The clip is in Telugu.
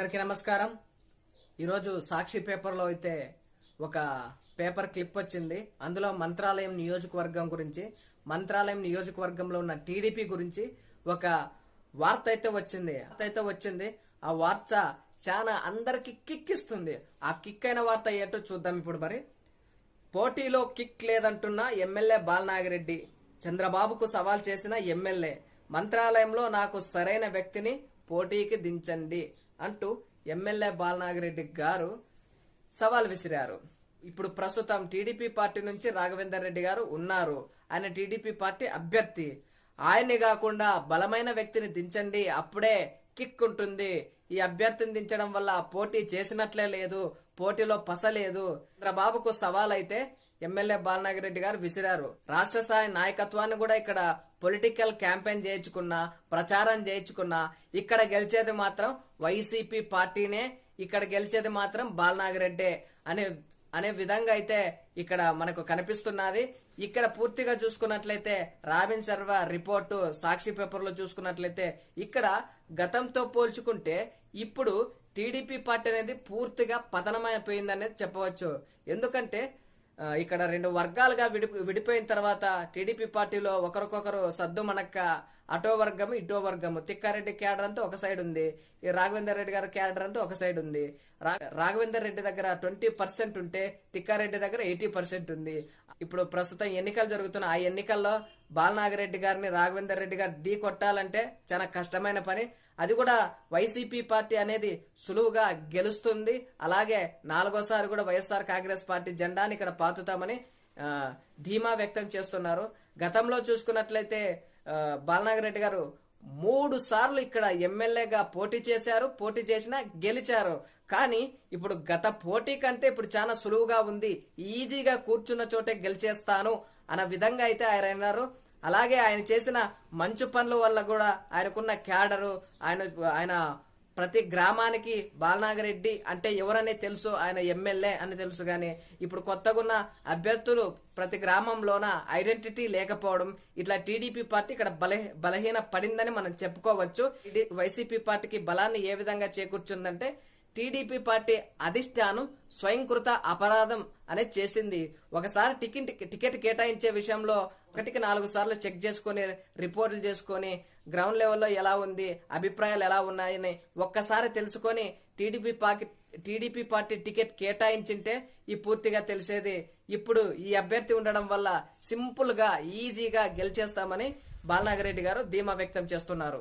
అందరికీ నమస్కారం. ఈరోజు సాక్షి పేపర్లో అయితే ఒక పేపర్ క్లిప్ వచ్చింది. అందులో మంత్రాలయం నియోజకవర్గం గురించి మంత్రాలయం నియోజకవర్గంలో ఉన్న టీడీపీ గురించి ఒక వార్త అయితే వచ్చింది. వార్త అయితే వచ్చింది. ఆ వార్త చాలా అందరికి కిక్ ఇస్తుంది ఆ కిక్ అయిన వార్త ఏంటో చూద్దాం ఇప్పుడు మరి. పోటీలో కిక్ లేదంటున్న ఎమ్మెల్యే బాలనాగిరెడ్డి. చంద్రబాబుకు సవాల్ చేసిన ఎమ్మెల్యే మంత్రాలయంలో నాకు సరైన వ్యక్తిని పోటీకి దించండి. అంటూ ఎమ్మెల్యే బాలనాగిరెడ్డి గారు సవాల్ విసిరారు. ఇప్పుడు ప్రస్తుతం టీడీపీ పార్టీ నుంచి రాఘవేందర్ రెడ్డి గారు ఉన్నారు. ఆయన టీడీపీ పార్టీ అభ్యర్థి. ఆయన్ని కాకుండా బలమైన వ్యక్తిని దించండి. అప్పుడే కిక్ ఉంటుంది. ఈ అభ్యర్థిని దించడం వల్ల పోటీ చేసినట్లే లేదు. పోటీలో పసలేదు. చంద్రబాబుకు సవాల్ అయితే ఎమ్మెల్యే బాలనాగిరెడ్డి గారు విసిరారు. రాష్ట్ర స్థాయి నాయకత్వాన్ని కూడా ఇక్కడ పొలిటికల్ క్యాంపెయిన్ చేయించుకున్నా ప్రచారం చేయించుకున్నా ఇక్కడ గెలిచేది మాత్రం వైసీపీ పార్టీనే ఇక్కడ గెలిచేది మాత్రం బాలనాగిరెడ్డే అనే అనే విధంగా అయితే ఇక్కడ మనకు కనిపిస్తున్నది. ఇక్కడ పూర్తిగా చూసుకున్నట్లయితే రాబిన్ శర్మ రిపోర్టు సాక్షి పేపర్లో చూసుకున్నట్లయితే ఇక్కడ గతంతో పోల్చుకుంటే ఇప్పుడు టీడీపీ పార్టీ అనేది పూర్తిగా పతనమైపోయిందనేది చెప్పవచ్చు. ఎందుకంటే ఇక్కడ రెండు వర్గాలుగా విడి విడిపోయిన తర్వాత టీడీపీ పార్టీలో ఒకరికొకరు సద్దు మనక్క అటో వర్గము ఇటో వర్గము. తిక్కారెడ్డి క్యాడర్ అంతా ఒక సైడ్ ఉంది. ఈ రాఘవేందర్ రెడ్డి గారి క్యాడర్ అంతా ఒక సైడ్ ఉంది. రా- రాఘవేందర్ రెడ్డి దగ్గర ట్వంటీ పర్సెంట్ ఉంటే తిక్కారెడ్డి దగ్గర ఎయిటీ పర్సెంట్ ఉంది. ఇప్పుడు ప్రస్తుతం ఎన్నికలు జరుగుతున్న ఆ ఎన్నికల్లో బాలనాగిరెడ్డి గారిని రాఘవేందర్ రెడ్డి గారు ఢీ కొట్టాలంటే చాలా కష్టమైన పని. అది కూడా వైసీపీ పార్టీ అనేది సులువుగా గెలుస్తుంది. అలాగే నాలుగోసారి కూడా వైఎస్ఆర్ కాంగ్రెస్ పార్టీ జెండాని ఇక్కడ పాతుతామని ధీమా వ్యక్తం చేస్తున్నారు. గతంలో చూసుకున్నట్లయితే ఆ, బాలనాగిరెడ్డి గారు మూడు సార్లు ఇక్కడ ఎమ్మెల్యేగా పోటీ చేశారు పోటీ చేసినా గెలిచారు. కానీ ఇప్పుడు గత పోటీ కంటే ఇప్పుడు చాలా సులువుగా ఉంది. ఈజీగా కూర్చున్న చోటే గెలిచేస్తాను అన్న విధంగా అయితే ఆయన అన్నారు. అలాగే ఆయన చేసిన మంచు పనుల వల్ల కూడా ఆయనకున్న క్యాడరు ఆయన ఆయన ప్రతి గ్రామానికి బాలనాగరెడ్డి అంటే ఎవరనే తెలుసు ఆయన ఎమ్మెల్యే అని తెలుసు కానీ ఇప్పుడు కొత్తగున్న అభ్యర్థులు ప్రతి గ్రామంలోన ఐడెంటిటీ లేకపోవడం ఇట్లా టీడీపీ పార్టీ ఇక్కడ బల బలహీన పడిందని మనం చెప్పుకోవచ్చు. ఇది వైసీపీ పార్టీకి బలాన్ని ఏ విధంగా చేకూర్చుందంటే టీడీపీ పార్టీ అధిష్టానం స్వయంకృత అపరాధం అనేది చేసింది. ఒకసారి టికెట్ టికెట్ కేటాయించే విషయంలో ఒకటికి నాలుగు సార్లు చెక్ చేసుకొని రిపోర్ట్లు చేసుకొని గ్రౌండ్ లెవెల్లో ఎలా ఉంది అభిప్రాయాలు ఎలా ఉన్నాయని ఒక్కసారి తెలుసుకొని TDP party TDP party ticket కేటాయించింటే ఈ పూర్తిగా తెలిసేది. ఇప్పుడు ఈ అభ్యర్థి ఉండడం వల్ల సింపుల్గా ఈజీగా గెలిచేస్తామని బాలనాగరెడ్డి గారు ధీమా వ్యక్తం చేస్తున్నారు.